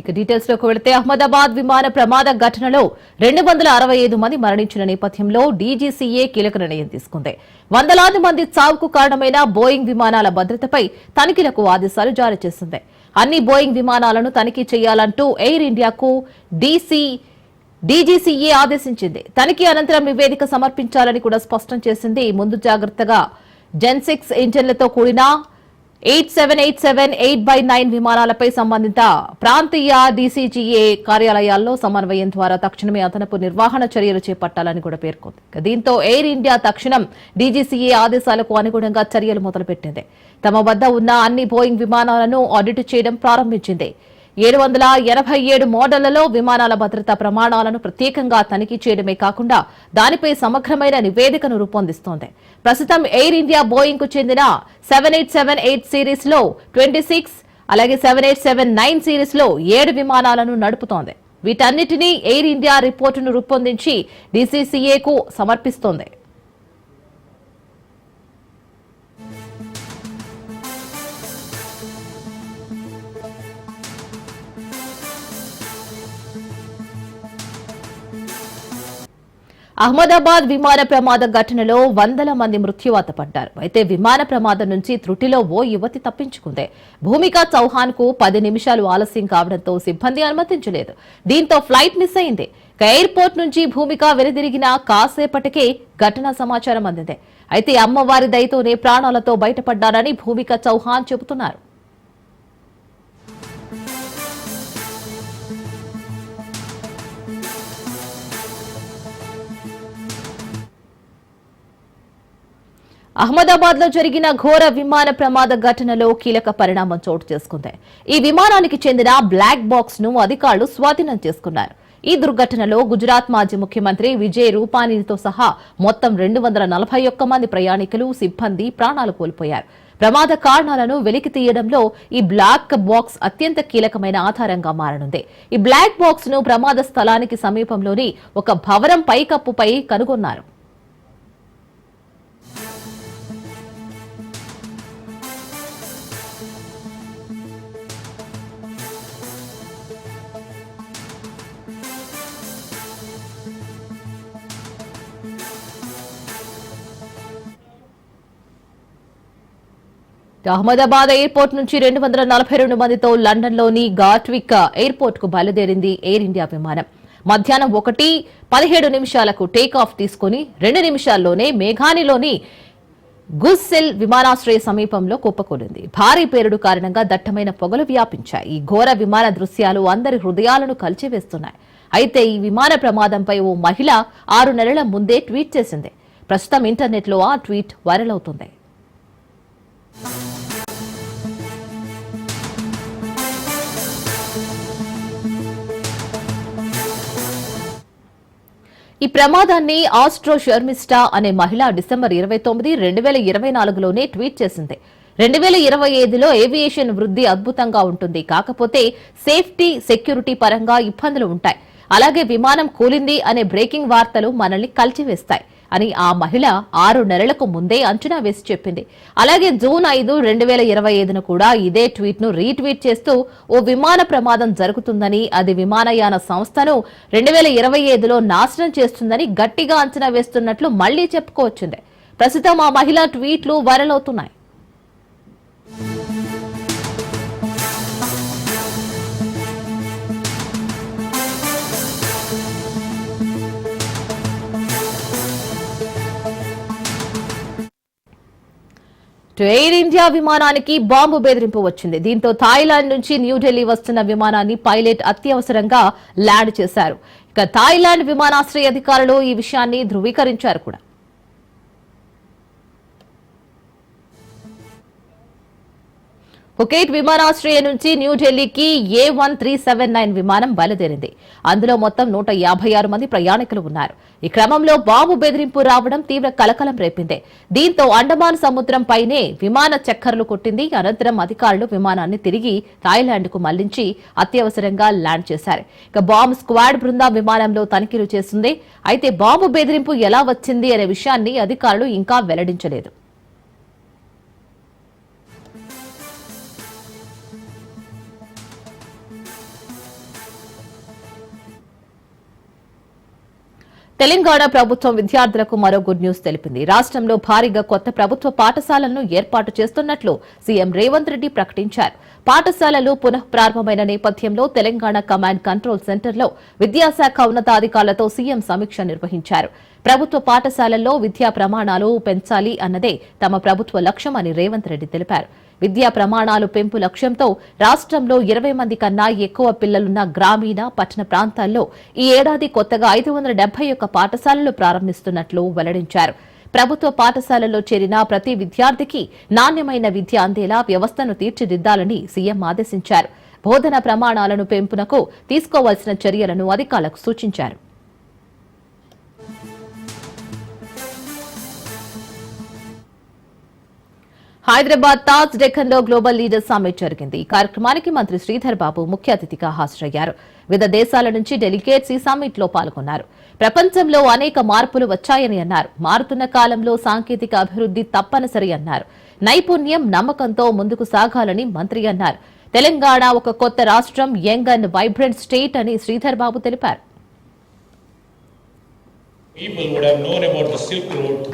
ఇక డీటెయిల్స్లోకి వెళితే అహ్మదాబాద్ విమాన ప్రమాద ఘటనలో రెండు వందల అరవై ఐదు మంది మరణించిన నేపథ్యంలో డీజీసీఏ కీలక నిర్ణయం తీసుకుంది. వందలాది మంది చావుకు కారణమైన బోయింగ్ విమానాల భద్రతపై తనిఖీలకు ఆదేశాలు జారీ చేసింది. అన్ని బోయింగ్ విమానాలను తనిఖీ చేయాలంటూ ఎయిర్ ఇండియాకు డీసీ డీజీసీఏ ఆదేశించింది. తనిఖీ అనంతరం నివేదిక సమర్పించాలని కూడా స్పష్టం చేసింది. ముందు జాగ్రత్తగా జెన్సిక్స్ ఇంజన్లతో కూడిన eight seven eight seven eight by nine విమానాలపై సంబంధిత ప్రాంతీయ డీసీజీఏ కార్యాలయాల్లో సమన్వయం ద్వారా తక్షణమే అదనపు నిర్వహణ చర్యలు చేపట్టాలని కూడా పేర్కొంది. దీంతో ఎయిర్ ఇండియా తక్షణం డీజీసీఏ ఆదేశాలకు అనుగుణంగా చర్యలు మొదలుపెట్టింది. తమ వద్ద ఉన్న అన్ని బోయింగ్ విమానాలను ఆడిట్ చేయడం ప్రారంభించింది. ఏడు వందల ఎనభై ఏడు మోడళ్ళలో విమానాల భద్రతా ప్రమాణాలను ప్రత్యేకంగా తనిఖీ చేయడమే కాకుండా దానిపై సమగ్రమైన నివేదికను రూపొందిస్తోంది. ప్రస్తుతం ఎయిర్ ఇండియా బోయింగ్కు చెందిన సెవెన్ ఎయిట్ సెవెన్ ఎయిట్ సిరీస్లో ట్వంటీ సిక్స్ అలాగే సెవెన్ ఎయిట్ సెవెన్ నైన్ సిరీస్లో ఏడు విమానాలను నడుపుతోంది. వీటన్నిటినీ ఎయిర్ ఇండియా రిపోర్టును రూపొందించి డీసీసీఏకు సమర్పిస్తోంది. అహ్మదాబాద్ విమాన ప్రమాద ఘటనలో వందల మంది మృత్యువాత పడ్డారు. అయితే విమాన ప్రమాదం నుంచి త్రుటిలో ఓ యువతి తప్పించుకుంది. భూమిక చౌహాన్కు పది నిమిషాలు ఆలస్యం కావడంతో సిబ్బంది అనుమతించలేదు. దీంతో ఫ్లైట్ మిస్ అయింది. ఎయిర్పోర్ట్ నుంచి భూమిక వెనుదిరిగిన కాసేపటికే ఘటనా సమాచారం అందింది. అయితే అమ్మవారి దయతోనే ప్రాణాలతో బయటపడ్డారని భూమిక చౌహాన్ చెబుతున్నారు. అహ్మదాబాద్లో జరిగిన ఘోర విమాన ప్రమాద ఘటనలో కీలక పరిణామం చోటు చేసుకుంది. ఈ విమానానికి చెందిన బ్లాక్ బాక్స్ను అధికారులు స్వాధీనం చేసుకున్నారు. ఈ దుర్ఘటనలో గుజరాత్ మాజీ ముఖ్యమంత్రి విజయ్ రూపానీతో సహా మొత్తం రెండు వందల నలభై ఒక్క మంది ప్రయాణికులు సిబ్బంది ప్రాణాలు కోల్పోయారు. ప్రమాద కారణాలను వెలికి తీయడంలో ఈ బ్లాక్ బాక్స్ అత్యంత కీలకమైన ఆధారంగా మారనుంది. ఈ బ్లాక్ బాక్స్ను ప్రమాద స్థలానికి సమీపంలోని ఒక భవనం పైకప్పుపై కనుగొన్నారు. అహ్మదాబాద్ ఎయిర్పోర్ట్ నుంచి రెండు వందల నలభై రెండు మందితో లండన్లోని గాట్విక్ ఎయిర్పోర్ట్కు బయలుదేరింది ఎయిర్ ఇండియా విమానం. మధ్యాహ్నం ఒకటి పదిహేడు నిమిషాలకు టేక్ ఆఫ్ తీసుకుని రెండు నిమిషాల్లోనే మేఘానిలోని గుస్సెల్ విమానాశ్రయ సమీపంలో కుప్పకూలింది. భారీ పేరుడు కారణంగా దట్టమైన పొగలు వ్యాపించాయి. ఈ ఘోర విమాన దృశ్యాలు అందరి హృదయాలను కలిచివేస్తున్నాయి. అయితే ఈ విమాన ప్రమాదంపై ఓ మహిళ ఆరు నెలల ముందే ట్వీట్ చేసింది. ప్రస్తుతం ఇంటర్నెట్లో ఆ ట్వీట్ వైరల్ అవుతుంది. ఈ ప్రమాదాన్ని ఆస్ట్రో షర్మిస్టా అనే మహిళ డిసెంబర్ ఇరవై తొమ్మిది రెండు వేల ఇరవై నాలుగులోనే ట్వీట్ చేసింది. రెండు వేల ఇరవై ఐదులో ఏవియేషన్ వృద్ధి అద్భుతంగా ఉంటుంది. కాకపోతే సేఫ్టీ సెక్యూరిటీ పరంగా ఇబ్బందులు ఉంటాయి. అలాగే విమానం కూలింది అనే బ్రేకింగ్ వార్తలు మనల్ని కలిచివేస్తాయి. అని ఆ మహిళ ఆరు నెలలకు ముందే అంచనా వేసి చెప్పింది. అలాగే జూన్ ఐదు రెండు వేల ఇరవై ఐదును కూడా ఇదే ట్వీట్ను రీట్వీట్ చేస్తూ ఓ విమాన ప్రమాదం జరుగుతుందని అది విమానయాన సంస్థను రెండు వేల ఇరవై ఐదులో నాశనం చేస్తుందని గట్టిగా అంచనా వేస్తున్నట్లు మళ్ళీ చెప్పుకోవచ్చింది. ప్రస్తుతం ఆ మహిళ ట్వీట్లు వైరల్ అవుతున్నాయి. ఎయిర్ ఇండియా విమానానికి బాంబు బెదిరింపు వచ్చింది. దీంతో థాయిలాండ్ నుంచి న్యూఢిల్లీ వస్తున్న విమానాన్ని పైలట్ అత్యవసరంగా ల్యాండ్ చేశారు. ఇక థాయిలాండ్ విమానాశ్రయ అధికారులు ఈ విషయాన్ని ధృవీకరించారు కూడా. ఫుకేట్ విమానాశ్రయం నుంచి న్యూఢిల్లీకి A one three seven nine విమానం బయలుదేరింది. అందులో మొత్తం నూట యాభై ఆరు మంది ప్రయాణికులు ఉన్నారు. ఈ క్రమంలో బాంబు బెదిరింపు రావడం తీవ్ర కలకలం రేపింది. దీంతో అండమాన్ సముద్రం పైనే విమాన చక్కర్లు కొట్టింది. అనంతరం అధికారులు విమానాన్ని తిరిగి థాయిలాండ్కు మళ్ళించి అత్యవసరంగా ల్యాండ్ చేశారు. ఇక బాంబు స్క్వాడ్ బృందం విమానంలో తనిఖీలు చేస్తుంది. అయితే బాంబు బెదిరింపు ఎలా వచ్చింది అనే విషయాన్ని అధికారులు ఇంకా వెల్లడించలేదు. తెలంగాణ ప్రభుత్వం విద్యార్థులకు మరో గుడ్ న్యూస్ తెలిపింది. రాష్ట్రంలో భారీగా కొత్త ప్రభుత్వ పాఠశాలలను ఏర్పాటు చేస్తున్నట్లు సీఎం రేవంత్ రెడ్డి ప్రకటించారు. పాఠశాలలు పునః ప్రారంభమైన నేపథ్యంలో తెలంగాణ కమాండ్ కంట్రోల్ సెంటర్లో విద్యాశాఖ ఉన్నతాధికారులతో సీఎం సమీక్ష నిర్వహించారు. ప్రభుత్వ పాఠశాలల్లో విద్యా ప్రమాణాలు పెంచాలి అన్నదే తమ ప్రభుత్వ లక్ష్యం అని రేవంత్ రెడ్డి తెలిపారు. విద్యా ప్రమాణాలు పెంపు లక్ష్యంతో రాష్ట్రంలో ఇరవై మంది కన్నా ఎక్కువ పిల్లలున్న గ్రామీణ పట్టణ ప్రాంతాల్లో ఈ ఏడాది కొత్తగా ఐదు వందల డెబ్బై ఒక్క పాఠశాలలు ప్రారంభిస్తున్నట్లు వెల్లడించారు. ప్రభుత్వ పాఠశాలలో చేరిన ప్రతి విద్యార్థికి నాణ్యమైన విద్య అందేలా వ్యవస్థను తీర్చిదిద్దాలని సీఎం ఆదేశించారు. బోధన ప్రమాణాలను పెంపునకు తీసుకోవాల్సిన చర్యలను అధికారులకు సూచించారు. హైదరాబాద్ తాజ్ డెక్కన్లో గ్లోబల్ లీడర్స్ సమ్మిట్ జరిగింది. ఈ కార్యక్రమానికి మంత్రి శ్రీధర్ బాబు ముఖ్య అతిథిగా హాజరయ్యారు. వివిధ దేశాల నుంచి డెలిగేట్స్ ఈ సమ్మిట్లో పాల్గొన్నారు. ప్రపంచంలో అనేక మార్పులు వచ్చాయని అన్నారు. మారుతున్న కాలంలో సాంకేతిక అభివృద్ధి తప్పనిసరి అన్నారు. నైపుణ్యం నమ్మకంతో ముందుకు సాగాలని మంత్రి అన్నారు. తెలంగాణ ఒక కొత్త రాష్ట్రం యంగ్ అండ్ వైబ్రెంట్ స్టేట్ అని శ్రీధర్ బాబు తెలిపారు. People would have known about the Silk Road.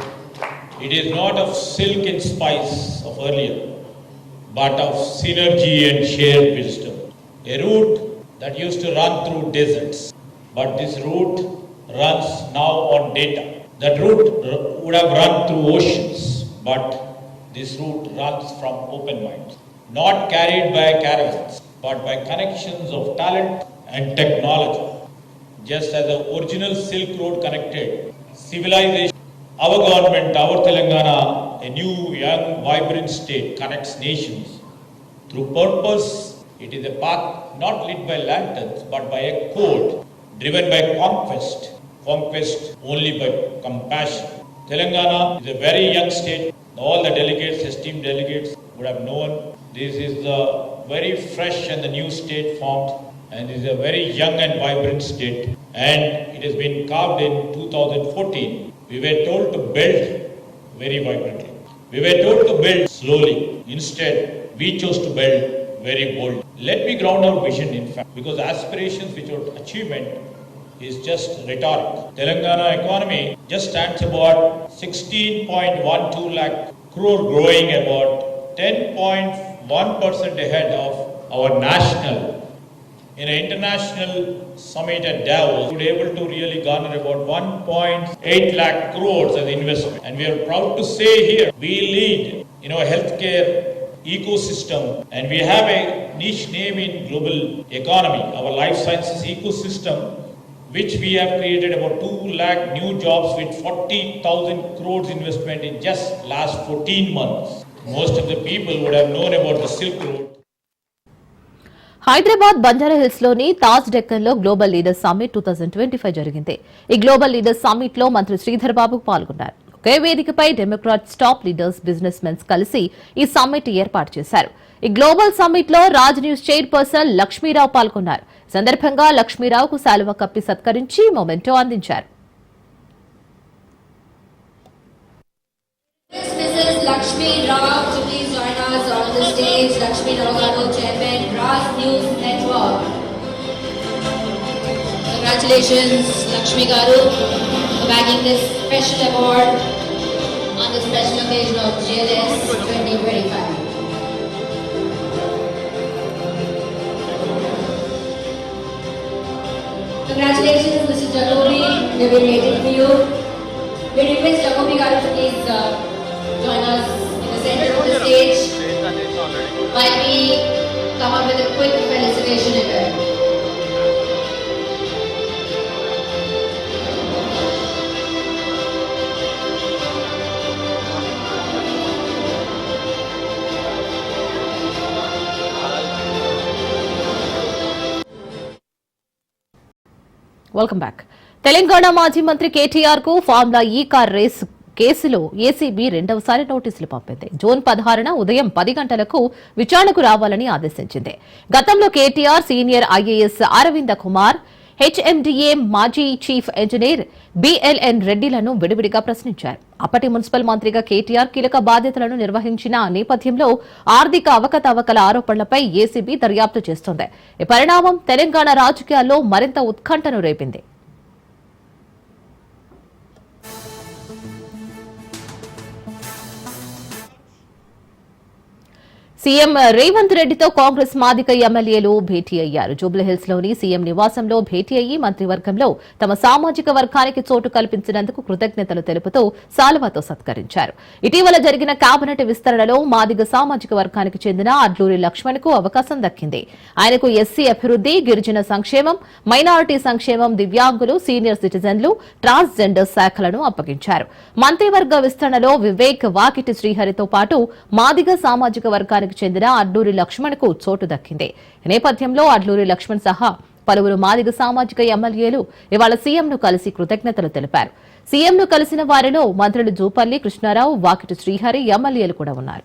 It is not of silk and spice of earlier, but of synergy and shared wisdom. A route that used to run through deserts, but this route runs now on data. That route would have run through oceans, but this route runs from open minds. Not carried by caravans, but by connections of talent and technology just as the original Silk Road connected civilization. Our government, our Telangana, a new, young, vibrant state connects nations. Through purpose, it is a path not lit by lanterns, but by a code driven by conquest. Conquest only by compassion. Telangana is a very young state. All the delegates, esteemed delegates, would have known this is the very fresh and the new state formed and is a very young and vibrant state and it has been carved in 2014 we were told to build very vibrantly we were told to build slowly. Instead we chose to build very bold. Let me ground our vision in fact because aspirations without achievement is just rhetoric. Telangana economy just stands about 16.12 lakh crore growing about 10.1% ahead of our national in an international summit at Davos, we were able to really garner about 1.8 lakh crores as investment. And we are proud to say here, we lead, you know, healthcare ecosystem and we have a niche name in global economy, our life sciences ecosystem, which we have created about 2 lakh new jobs with 40,000 crores investment in just last 14 months. Most of the people would have known about the Silk Road. Hyderabad బంజారాహిల్స్లోని Taj డెక్కన్లో global leaders summit two thousand twenty five జరిగింది. ఈ global leaders సమ్మిట్లో మంత్రి శ్రీధర్ బాబు పాల్గొన్నారు. ఒకే వేదికపై democrats top leaders business mens కలిసి ఈ summit ఏర్పాటు చేశారు. ఈ గ్లోబల్ సమ్మిట్లో రాజ్ న్యూస్ చైర్పర్సన్ లక్ష్మీరావు పాల్గొన్నారు. సందర్భంగా లక్ష్మీరావుకు శాలువ కప్పి సత్కరించి మొమెంటో అందించారు. Lakshmi Rao please join us on the stage. Lakshmi Rao Chairman, Raj News Network. Congratulations, Lakshmi Garu, for bagging this special award on the special occasion of JLS 2025. Congratulations, Mr. Jacobi. We've been waiting for you. We request Jacobi Garu to please uh, join us in the center of the stage while we come up with a quick felicitation event. Welcome back Telangana మాజీ మంత్రి కేటీఆర్ కు formula ఈ car race కేసులో ACB రెండవసారి నోటీసులు పంపింది. June పదహారున ఉదయం పది గంటలకు విచారణకు రావాలని ఆదేశించింది. గతంలో KTR senior IAS Aravinda Kumar HMDA మాజీ చీఫ్ ఇంజనీర్ బిఎల్ఎన్ రెడ్డిలను విడివిడిగా ప్రశ్నించారు. అప్పటి మున్సిపల్ మంత్రిగా కేటీఆర్ కీలక బాధ్యతలను నిర్వహించిన నేపథ్యంలో ఆర్థిక అవకతవకల ఆరోపణలపై ఏసీబీ దర్యాప్తు చేస్తోంది. ఈ పరిణామం తెలంగాణ రాజకీయాల్లో మరింత ఉత్కంఠను రేపింది. సీఎం రేవంత్ రెడ్డితో కాంగ్రెస్ మాదిక ఎమ్మెల్యేలు భేటీ అయ్యారు. జూబ్లీహిల్స్లోని సీఎం నివాసంలో భేటీ అయ్యి మంత్రివర్గంలో తమ సామాజిక వర్గానికి చోటు కల్పించినందుకు కృతజ్ఞతలు తెలుపుతూ సాల్వాతో సత్కరించారు. ఇటీవల జరిగిన కేబినెట్ విస్తరణలో మాదిగ సామాజిక వర్గానికి చెందిన అడ్లూరి లక్ష్మణ్కు అవకాశం దక్కింది. ఆయనకు ఎస్సీ అభివృద్ది గిరిజన సంక్షేమం మైనారిటీ సంక్షేమం దివ్యాంగులు సీనియర్ సిటిజన్లు ట్రాన్స్జెండర్ శాఖలను అప్పగించారు. మంత్రివర్గ విస్తరణలో వివేక్ వాకిటి శ్రీహరితో పాటు మాదిగ సామాజిక వర్గానికి చెందిన అడ్లూరి లక్ష్మణ్కు చోటు దక్కింది. నేపథ్యంలో అడ్లూరి లక్ష్మణ్ సహా పలువురు మాదిగ సామాజిక ఎమ్మెల్యేలు ఇవాళ సీఎంను కలిసి కృతజ్ఞతలు తెలిపారు. సీఎంను కలిసిన వారిలో మంత్రులు జూపల్లి కృష్ణారావు వాకిటి శ్రీహరి ఎమ్మెల్యేలు కూడా ఉన్నారు.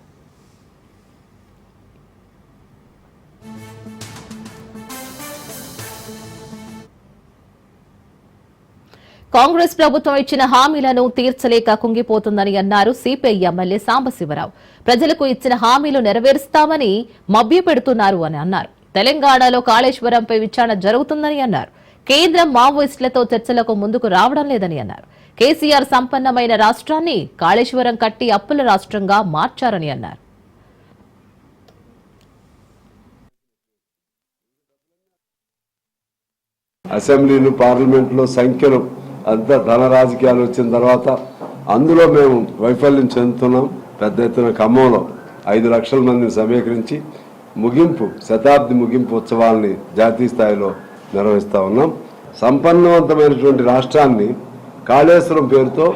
కాంగ్రెస్ ప్రభుత్వం ఇచ్చిన హామీలను తీర్చలేక కుంగిపోతుందని అన్నారు సిపిఐ ఎమ్మెల్యే సాంబశివరావు. ప్రజలకు ఇచ్చిన హామీలు నెరవేరుస్తామని మభ్యపెడుతున్నారు అని అన్నారు. తెలంగాణలో కాళేశ్వరంపై విచారణ జరుగుతుందని అన్నారు. కేంద్రం మావోయిస్టులతో చర్చలకు ముందుకు రావడం లేదని అన్నారు. కేసీఆర్ సంపన్నమైన రాష్ట్రాన్ని కాళేశ్వరం కట్టి అప్పుల రాష్ట్రంగా మార్చారని అన్నారు. అసెంబ్లీలు పార్లమెంట్లో సంఖ్యలు అంతా ధన రాజకీయాలు వచ్చిన తర్వాత అందులో మేము వైఫల్యం చెందుతున్నాం. పెద్ద ఎత్తున ఖమ్మంలో ఐదు లక్షల మందిని సమీకరించి ముగింపు శతాబ్ది ముగింపు ఉత్సవాల్ని జాతీయ స్థాయిలో నిర్వహిస్తూ ఉన్నాం. సంపన్నవంతమైనటువంటి రాష్ట్రాన్ని కాళేశ్వరం పేరుతో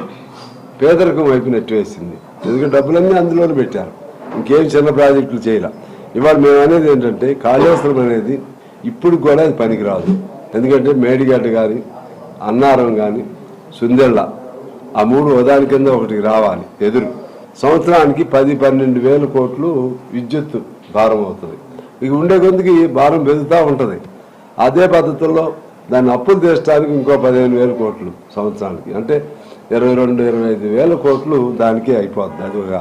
పేదరికం వైపు నెట్టివేసింది. ఎందుకంటే డబ్బులన్నీ అందులోనే పెట్టారు. ఇంకేం చిన్న ప్రాజెక్టులు చేయాల. ఇవాళ మేము అనేది ఏంటంటే కాళేశ్వరం అనేది ఇప్పుడు కూడా అది పనికిరాదు. ఎందుకంటే మేడిగడ్డ గారి అన్నారం కానీ సుందెళ్ళ ఆ మూడు ఉదాని కింద ఒకటికి రావాలి ఎదురు. సంవత్సరానికి పది పన్నెండు వేల కోట్లు విద్యుత్ భారం అవుతుంది. ఇక ఉండే కొద్దికి భారం పెరుగుతూ ఉంటుంది. అదే పద్ధతుల్లో దాన్ని అప్పులు తీర్చడానికి ఇంకో పదిహేను వేల కోట్లు సంవత్సరానికి. అంటే ఇరవై రెండు ఇరవై ఐదు వేల కోట్లు దానికే అయిపోతుంది అది ఒక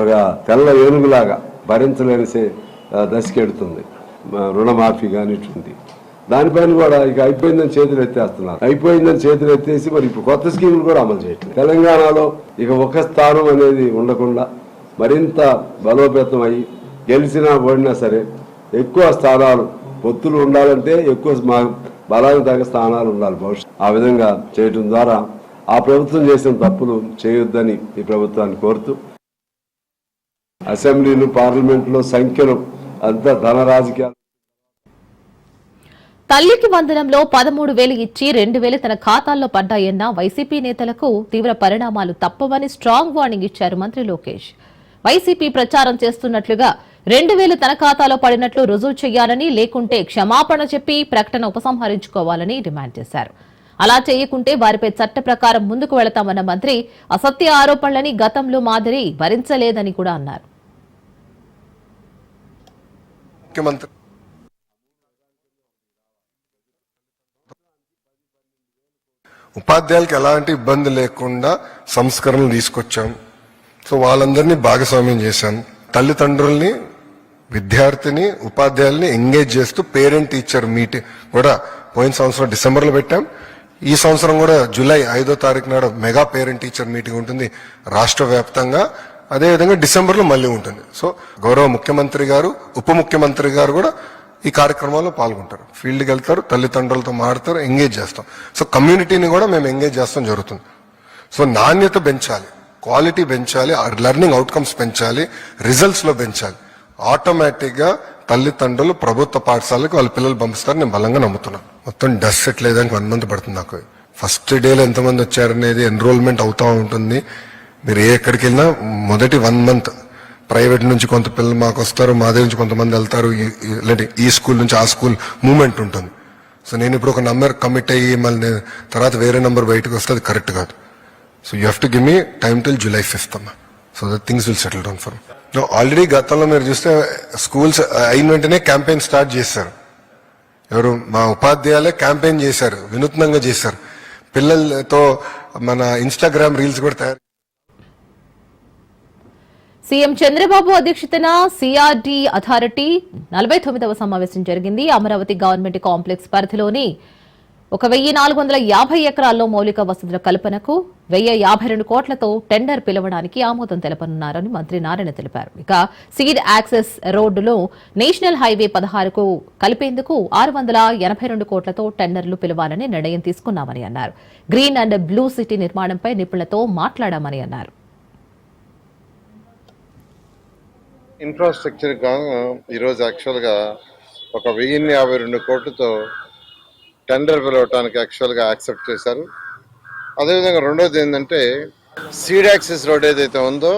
ఒక తెల్ల ఏనుగులాగా భరించలేని దశకెడుతుంది. రుణమాఫీ కానీ ఇటువంటి దానిపైన కూడా ఇక అయిపోయిందని చేతులు ఎత్తేస్తున్నారు. అయిపోయిందని చేతులు ఎత్తేసి మరి ఇప్పుడు కొత్త స్కీములు కూడా అమలు చేయట్లేదు. తెలంగాణలో ఇక ఒక స్థానం అనేది ఉండకుండా మరింత బలోపేతం అయ్యి గెలిచినా ఓడినా సరే ఎక్కువ స్థానాలు పొత్తులు ఉండాలంటే ఎక్కువ మా- బలానికి తగ్గ స్థానాలు ఉండాలి భవిష్యత్ ఆ విధంగా చేయటం ద్వారా ఆ ప్రభుత్వం చేసిన తప్పులు చేయొద్దని ఈ ప్రభుత్వాన్ని కోరుతూ అసెంబ్లీలు పార్లమెంట్లో సంఖ్యలు అంతా ధన రాజకీయాలు. తల్లికి వందనంలో పదమూడు వేలు ఇచ్చి రెండు వేలు తన ఖాతాల్లో పడ్డాయన్న వైసీపీ నేతలకు తీవ్ర పరిణామాలు తప్పవని స్ట్రాంగ్ వార్నింగ్ ఇచ్చారు మంత్రి లోకేష్. వైసీపీ ప్రచారం చేస్తున్నట్లుగా రెండు వేలు తన ఖాతాలో పడినట్లు రుజువు చేయాలని లేకుంటే క్షమాపణ చెప్పి ప్రకటన ఉపసంహరించుకోవాలని డిమాండ్ చేశారు. అలా చేయకుంటే వారిపై చట్ట ప్రకారం ముందుకు వెళతామన్న మంత్రి అసత్య ఆరోపణలని గతంలో మాదిరి భరించలేదని కూడా అన్నారు. ముఖ్యమంత్రి ఉపాధ్యాయులకు ఎలాంటి ఇబ్బంది లేకుండా సంస్కరణలు తీసుకొచ్చాం సో వాళ్ళందరినీ భాగస్వామ్యం చేశాం తల్లిదండ్రుల్ని విద్యార్థిని ఉపాధ్యాయుల్ని ఎంగేజ్ చేస్తూ పేరెంట్ టీచర్ మీటింగ్ కూడా పోయిన సంవత్సరం డిసెంబర్లో పెట్టాం. ఈ సంవత్సరం కూడా జూలై ఐదో తారీఖు నాడు మెగా పేరెంట్ టీచర్ మీటింగ్ ఉంటుంది రాష్ట్ర వ్యాప్తంగా. అదేవిధంగా డిసెంబర్లో మళ్ళీ ఉంటుంది. సో గౌరవ ముఖ్యమంత్రి గారు ఉప ముఖ్యమంత్రి గారు కూడా ఈ కార్యక్రమాల్లో పాల్గొంటారు. ఫీల్డ్కి వెళ్తారు తల్లిదండ్రులతో మాడతారు ఎంగేజ్ చేస్తాం. సో కమ్యూనిటీని కూడా మేము ఎంగేజ్ చేస్తాం జరుగుతుంది. సో నాణ్యత పెంచాలి క్వాలిటీ పెంచాలి లెర్నింగ్ అవుట్కమ్స్ పెంచాలి రిజల్ట్స్లో పెంచాలి. ఆటోమేటిక్గా తల్లిదండ్రులు ప్రభుత్వ పాఠశాలకు వాళ్ళ పిల్లలు పంపిస్తారు నేను బలంగా నమ్ముతున్నాను. మొత్తం డస్ట్ సెట్ లేదానికి వన్ మంత్ పడుతుంది నాకు. ఫస్ట్ డేలో ఎంతమంది వచ్చారనేది ఎన్రోల్మెంట్ అవుతూ ఉంటుంది. మీరు ఏ ఎక్కడికి వెళ్ళినా మొదటి వన్ మంత్ ప్రైవేట్ నుంచి కొంత పిల్లలు మాకు వస్తారు మా దగ్గర నుంచి కొంతమంది వెళ్తారు ఈ- లేదంటే ఈ స్కూల్ నుంచి ఆ స్కూల్ మూమెంట్ ఉంటుంది. సో నేను ఇప్పుడు ఒక నంబర్ కమిట్ అయ్యి మళ్ళీ తర్వాత వేరే నంబర్ బయటకు వస్తే అది కరెక్ట్ కాదు. So you have to give me time till July fifth అమ్మా. So that things will settle down for already గతంలో మీరు చూస్తే స్కూల్స్ uh, అయిన వెంటనే క్యాంపెయిన్ స్టార్ట్ చేశారు. ఎవరు? మా ఉపాధ్యాయులే క్యాంపెయిన్ చేశారు వినూత్నంగా చేశారు. పిల్లలతో మన ఇన్స్టాగ్రామ్ రీల్స్ కూడా తయారు సీఎం చంద్రబాబు అధ్యక్షతన సిఆర్డి అథారిటీ నలభై తొమ్మిదవ సమావేశం జరిగింది. అమరావతి గవర్నమెంట్ కాంప్లెక్స్ పరిధిలోని ఒక వెయ్యి నాలుగు వందల యాభై ఎకరాల్లో మౌలిక వసతుల కల్పనకు వెయ్యి యాభై రెండు కోట్లతో టెండర్ పిలవడానికి ఆమోదం తెలపనున్నారని మంత్రి నారాయణ తెలిపారు. ఇక సీడ్ యాక్సెస్ రోడ్డులో నేషనల్ హైవే పదహారుకు కలిపేందుకు ఆరు వందల ఎనభై రెండు కోట్లతో టెండర్లు పిలవాలని నిర్ణయం తీసుకున్నామని అన్నారు. గ్రీన్ అండ్ బ్లూ సిటీ నిర్మాణంపై నిపుణులతో మాట్లాడామని అన్నారు. ఇన్ఫ్రాస్ట్రక్చర్ ఈరోజు యాక్చువల్గా ఒక వెయ్యిన్ని యాభై రెండు కోట్లతో టెండర్ పిలవటానికి యాక్చువల్గా యాక్సెప్ట్ చేశారు. అదేవిధంగా రెండోది ఏంటంటే సీడ్ యాక్సిస్ రోడ్ ఏదైతే ఉందో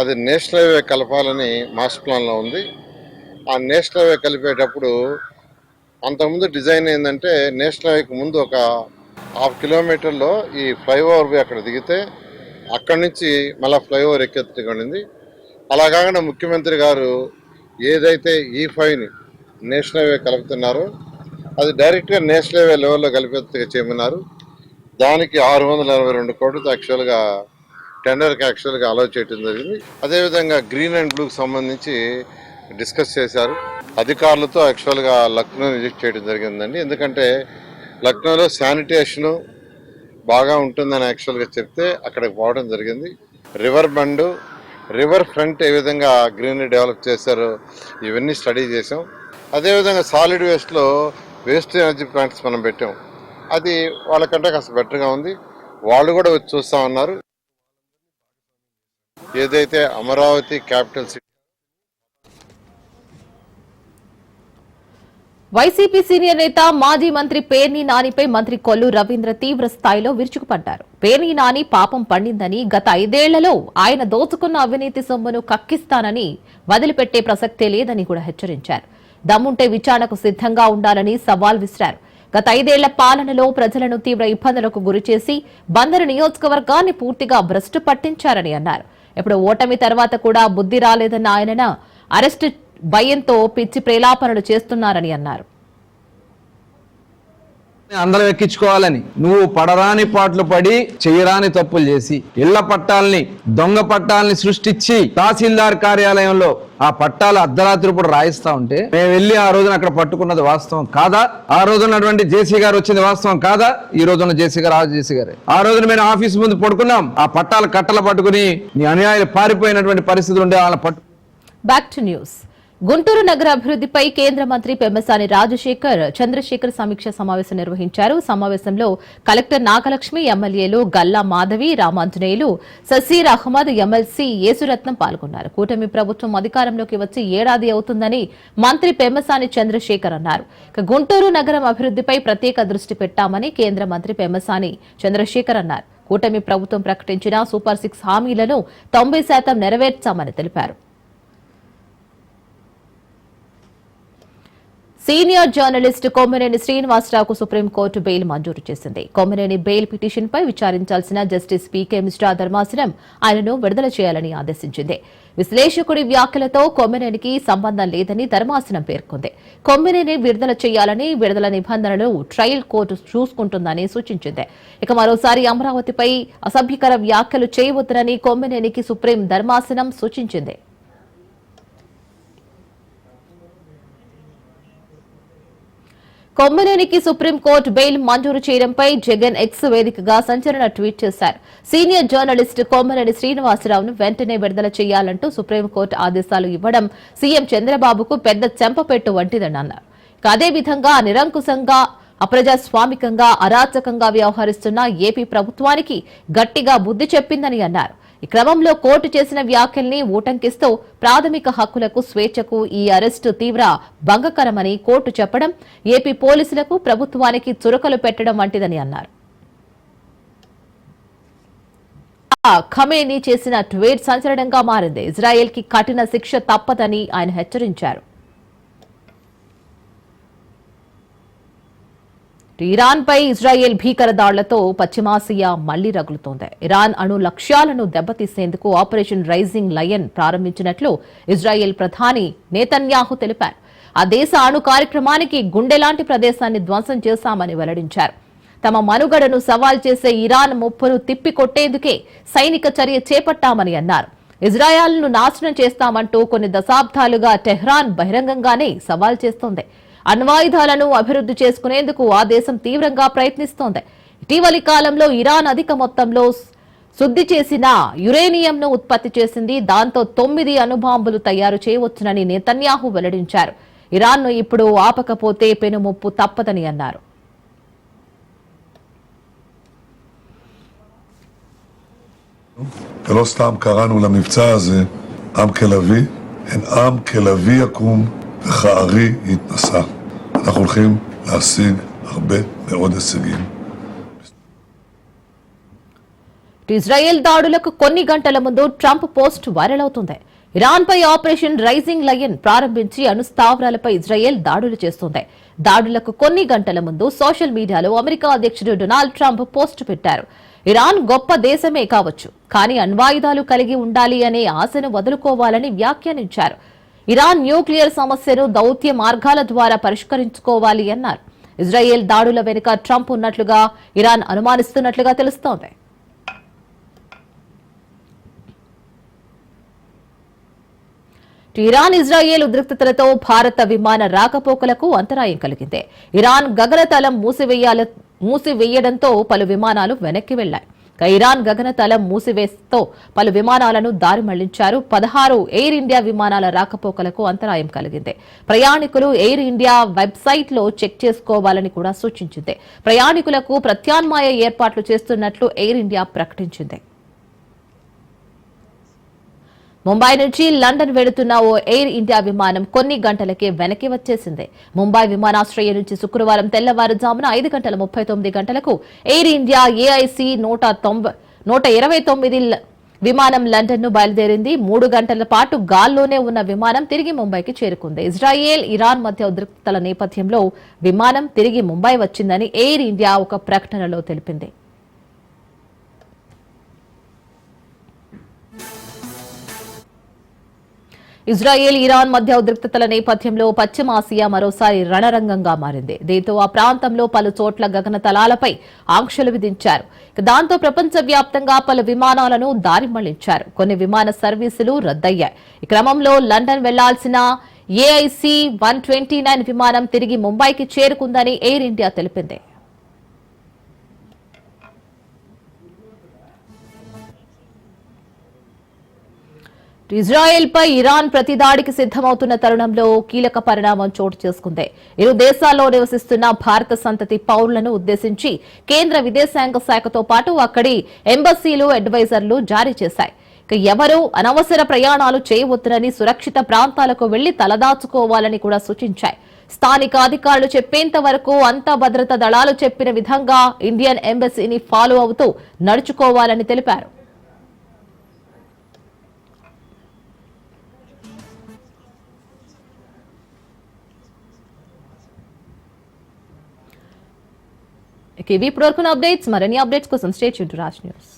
అది నేషనల్ హైవే కలపాలని మాస్టర్ ప్లాన్లో ఉంది. ఆ నేషనల్ హైవే కలిపేటప్పుడు అంతకుముందు డిజైన్ ఏంటంటే నేషనల్ హైవేకి ముందు ఒక హాఫ్ కిలోమీటర్లో ఈ ఫ్లైఓవర్ అక్కడ దిగితే అక్కడి నుంచి మళ్ళీ ఫ్లైఓవర్ ఎక్కెత్తుకుంది అలా కాకుండా ముఖ్యమంత్రి గారు ఏదైతే ఈ ఫైన్ నేషనల్ హైవే కలుపుతున్నారో అది డైరెక్ట్గా నేషనల్ హైవే లెవెల్లో కలిపేట్టుగా చేయమన్నారు. దానికి ఆరు వందల అరవై రెండు కోట్లతో యాక్చువల్గా టెండర్కి యాక్చువల్గా అలౌ చేయడం జరిగింది. అదేవిధంగా గ్రీన్ అండ్ బ్లూకి సంబంధించి డిస్కస్ చేశారు. అధికారులతో యాక్చువల్గా లక్నో విజిట్ చేయడం జరిగిందండి. ఎందుకంటే లక్నోలో శానిటేషను బాగా ఉంటుందని యాక్చువల్గా చెప్తే అక్కడికి పోవడం జరిగింది. రివర్ బండ్ రివర్ ఫ్రంట్ ఏ విధంగా గ్రీనరీ డెవలప్ చేశారు ఇవన్నీ స్టడీ చేసాం అదేవిధంగా సాలిడ్ వేస్ట్లో వేస్ట్ ఎనర్జీ ప్లాంట్స్ మనం పెట్టాం. అది వాళ్ళకంటే కాస్త బెటర్గా ఉంది. వాళ్ళు కూడా వచ్చి చూస్తా ఉన్నారు. ఏదైతే Amaravati capital city YCP senior నేత మాజీ మంత్రి పేర్ని నానిపై మంత్రి కొల్లు రవీంద్ర తీవ్ర స్థాయిలో విరుచుకుపడ్డారు. పేర్ని నాని పాపం పండిందని గత ఐదేళ్ళలో ఆయన దోచుకున్న అవినీతి సొమ్మును కక్కిస్తానని వదిలిపెట్టే ప్రసక్తే లేదని కూడా హెచ్చరించారు. దమ్ముంటే విచారణకు సిద్ధంగా ఉండాలని సవాల్ విసిరారు. గత ఐదేళ్ళ పాలనలో ప్రజలను తీవ్ర ఇబ్బందులకు గురిచేసి బందరు నియోజకవర్గాన్ని పూర్తిగా భ్రష్టు పట్టించారని అన్నారు. ఇప్పుడు ఓటమి తర్వాత కూడా బుద్ధి రాలేదన్న ఆయన అరెస్టు భయంతో పిచ్చి ప్రేలాపనలు చేస్తున్నారని అన్నారు. అందరం ఎక్కించుకోవాలని. నువ్వు పడరాని పాటలు పడి చేయరాని తప్పులు చేసి ఇళ్ళ పట్టాలని దొంగ పట్టాలని సృష్టించి తహసీల్దార్ కార్యాలయంలో ఆ పట్టాలు అర్ధరాత్రి ఇప్పుడు రాయిస్తా ఉంటే మేము వెళ్ళి ఆ రోజున అక్కడ పట్టుకున్నది వాస్తవం కాదా? ఆ రోజున్నటువంటి జేసీ గారు వచ్చింది వాస్తవం కాదా? ఈ రోజున జేసీ గారు ఆ జేసీ గారే. ఆ రోజున మేము ఆఫీస్ ముందు పడుకున్నాం. ఆ పట్టాలు కట్టలు పట్టుకుని నీ అనుయాయులు పారిపోయినటువంటి పరిస్థితులు ఉండే వాళ్ళ పట్టు బ్యాక్ టు న్యూస్ గుంటూరు నగర అభివృద్ధిపై కేంద్ర మంత్రి పెమ్మసాని రాజశేఖర్ చంద్రశేఖర్ సమీక్ష సమావేశం నిర్వహించారు. సమావేశంలో కలెక్టర్ నాగలక్ష్మి ఎమ్మెల్యేలు గల్లా మాధవి రామాంజనేయులు ససీర్ అహ్మద్ ఎమ్మెల్సీ యేసురత్నం పాల్గొన్నారు. కూటమి ప్రభుత్వం అధికారంలోకి వచ్చి ఏడాది అవుతుందని మంత్రి పెమ్మసాని చంద్రశేఖర్ అన్నారు. గుంటూరు నగరం అభివృద్ధిపై ప్రత్యేక దృష్టి పెట్టామని కేంద్ర మంత్రి పెమ్మసాని చంద్రశేఖర్ అన్నారు. కూటమి ప్రభుత్వం ప్రకటించిన సూపర్ సిక్స్ హామీలను తొంభై శాతం నెరవేర్చామని తెలిపారు. సీనియర్ జర్నలిస్ట్ కొమ్మినేని శ్రీనివాసరావుకు సుప్రీంకోర్టు బెయిల్ మంజూరు చేసింది. కొమ్మినేని బెయిల్ పిటిషన్పై విచారించాల్సిన జస్టిస్ పీకే మిశ్రా ధర్మాసనం ఆయనను విడుదల చేయాలని ఆదేశించింది. విశ్లేషకుడి వ్యాఖ్యలతో కొమ్మినేనికి సంబంధం లేదని ధర్మాసనం పేర్కొంది. కొమ్మినేని విడుదల చేయాలని విడుదల నిబంధనలు ట్రయల్ కోర్టు చూసుకుంటుందని సూచించింది. ఇక మరోసారి అమరావతిపై అసభ్యకర వ్యాఖ్యలు చేయవద్దని కొమ్మినేనికి సుప్రీం ధర్మాసనం సూచించింది. కొమ్మనేనికి సుప్రీంకోర్టు బెయిల్ మంజూరు చేయడంపై జగన్ ఎక్స్ వేదికగా సంచలన ట్వీట్ చేశారు. సీనియర్ జర్నలిస్ట్ కొమ్మనేని శ్రీనివాసరావును వెంటనే విడుదల చేయాలంటూ సుప్రీంకోర్టు ఆదేశాలు ఇవ్వడం సీఎం చంద్రబాబుకు పెద్ద చెంపపెట్టు వంటిదని అన్నారు. అదేవిధంగా నిరంకుశంగా అప్రజాస్వామికంగా అరాచకంగా వ్యవహరిస్తున్న ఏపీ ప్రభుత్వానికి గట్టిగా బుద్ధి చెప్పిందని అన్నారు. ఈ క్రమంలో కోర్టు చేసిన వ్యాఖ్యల్ని ఊటంకిస్తూ ప్రాథమిక హక్కులకు స్వేచ్ఛకు ఈ అరెస్టు తీవ్ర భంగకరమని కోర్టు చెప్పడం ఏపీ పోలీసులకు ప్రభుత్వానికి చురకలు పెట్టడం వంటిదని అన్నారు. ఖమేనీ చేసిన ట్వీట్ సంచలనంగా మారింది. ఇజ్రాయెల్కి కఠిన శిక్ష తప్పదని ఆయన హెచ్చరించారు. ఇరాన్ పై ఇజ్రాయెల్ భీకర దాడులతో పశ్చిమాసియా మళ్ళీ రగులుతోంది. ఇరాన్ అణు లక్ష్యాలను దెబ్బతీసేందుకు ఆపరేషన్ రైజింగ్ లయన్ ప్రారంభించినట్లు ఇజ్రాయెల్ ప్రధాని నేతన్యాహు తెలిపారు. ఆ దేశ అణు కార్యక్రమానికి గుండెలాంటి ప్రదేశాన్ని ధ్వంసం చేశామని వెల్లడించారు. తమ మనుగడను సవాల్ చేసే ఇరాన్ ముప్పును తిప్పికొట్టేందుకే సైనిక చర్య చేపట్టామని అన్నారు. ఇజ్రాయాల్ను నాశనం చేస్తామంటూ కొన్ని దశాబ్దాలుగా టెహ్రాన్ బహిరంగంగానే సవాల్ చేస్తోంది. అణ్వాయుధాలను అభివృద్ధి చేసుకునేందుకు ఆ దేశం తీవ్రంగా ప్రయత్నిస్తోంది ఇటీవలి కాలంలో ఇరాన్ అధిక మొత్తంలో శుద్ధి చేసిన యురేనియంను ఉత్పత్తి చేసింది దాంతో తొమ్మిది అణుబాంబులు తయారు చేయవచ్చునని నేతన్యాహు వెల్లడించారు ఇరాన్ను ఇప్పుడు ఆపకపోతే పెనుముప్పు తప్పదని అన్నారు ולא סתם קראנו למבצע הזה עם כלביא, הן עם כלביא יקום וכארי יתנשא. אנחנו הולכים להשיג הרבה מאוד הישגים. ఇజ్రాయెల్ దాడులకు కొన్ని గంటల ముందు ట్రంప్ పోస్ట్ వైరల్ అవుతుంది ఇరాన్ పై ఆపరేషన్ రైజింగ్ లయన్ ప్రారంభించి అణుస్థావరాలపై ఇజ్రాయెల్ దాడులు చేస్తుంది దాడులకు కొన్ని గంటల ముందు సోషల్ మీడియాలో అమెరికా అధ్యక్షుడు డొనాల్డ్ ట్రంప్ పోస్ట్ పెట్టారు ఇరాన్ గొప్ప దేశమే కావచ్చు కానీ అణ్వాయుధాలు కలిగి ఉండాలి అనే ఆశను వదులుకోవాలని వ్యాఖ్యానించారు ఇరాన్ న్యూక్లియర్ సమస్యను దౌత్య మార్గాల ద్వారా పరిష్కరించుకోవాలి అన్నారు. ఇజ్రాయెల్ దాడుల వెనుక ట్రంప్ ఉన్నట్లుగా ఇరాన్ అనుమానిస్తున్నట్లుగా తెలుస్తోంది. ఇరాన్ ఇజ్రాయెల్ ఉద్రిక్తతలతో భారత విమాన రాకపోకలకు అంతరాయం కలిగింది. ఇరాన్ గగనతలం మూసివేయాల మూసివేయడంతో పలు విమానాలు వెనక్కి వెళ్ళాయి ఇరాన్ గగనతలం మూసివేస్తూ పలు విమానాలను దారి మళ్ళించారు. పదహారు ఎయిర్ ఇండియా విమానాల రాకపోకలకు అంతరాయం కలిగింది. ప్రయాణికులు ఎయిర్ ఇండియా వెబ్సైట్లో చెక్ చేసుకోవాలని కూడా సూచించింది. ప్రయాణికులకు ప్రత్యామ్నాయ ఏర్పాట్లు చేస్తున్నట్లు ఎయిర్ ఇండియా ప్రకటించింది. ముంబై నుంచి లండన్ వెళుతున్న ఓ ఎయిర్ ఇండియా విమానం కొన్ని గంటలకే వెనక్కి వచ్చేసింది. ముంబై విమానాశ్రయం నుంచి శుక్రవారం తెల్లవారుజామున ఐదు గంటల ముప్పై తొమ్మిది గంటలకు ఎయిర్ ఇండియా ఏఐసి నూట తొంభై నూట ఇరవై తొమ్మిది విమానం లండన్ను బయలుదేరింది. మూడు గంటల పాటు గాల్లోనే ఉన్న విమానం తిరిగి ముంబైకి చేరుకుంది. ఇజ్రాయెల్ ఇరాన్ మధ్య ఉద్రిక్తతల నేపథ్యంలో విమానం తిరిగి ముంబై వచ్చిందని ఎయిర్ ఇండియా ఒక ప్రకటనలో తెలిపింది. ఇజ్రాయెల్ ఇరాన్ మధ్య ఉద్రిక్తతల నేపథ్యంలో పశ్చిమాసియా మరోసారి రణరంగంగా మారింది. దీంతో ఆ ప్రాంతంలో పలు చోట్ల గగనతలాలపై ఆంక్షలు విధించారు. దాంతో ప్రపంచవ్యాప్తంగా పలు విమానాలను దారి మళ్ళించారు. కొన్ని విమాన సర్వీసులు రద్దయ్యాయి. ఈ క్రమంలో లండన్ వెళ్ళాల్సిన ఏఐసి వన్ ట్వంటీ నైన్ విమానం తిరిగి ముంబైకి చేరుకుందని ఎయిర్ ఇండియా తెలిపింది. ఇజ్రాయెల్ పై ఇరాన్ ప్రతిదాడికి సిద్ధమవుతున్న తరుణంలో కీలక పరిణామం చోటు చేసుకుంది. ఇరు దేశాల్లో నివసిస్తున్న భారత సంతతి పౌరులను ఉద్దేశించి కేంద్ర విదేశాంగ శాఖతో పాటు అక్కడి ఎంబసీలు అడ్వైజర్లు జారీ చేశాయి. ఇక ఎవరూ అనవసర ప్రయాణాలు చేయవద్దునని సురక్షిత ప్రాంతాలకు వెళ్ళి తలదాచుకోవాలని కూడా సూచించాయి. స్థానిక అధికారులు చెప్పేంత వరకు అంత భద్రతా దళాలు చెప్పిన విధంగా ఇండియన్ ఎంబసీని ఫాలో అవుతూ నడుచుకోవాలని తెలిపారు. ఇక ఇవి ఇప్పటివరకు అప్డేట్స్ మరిన్ని అప్డేట్స్ కోసం స్టేట్ టు రాజ్ న్యూస్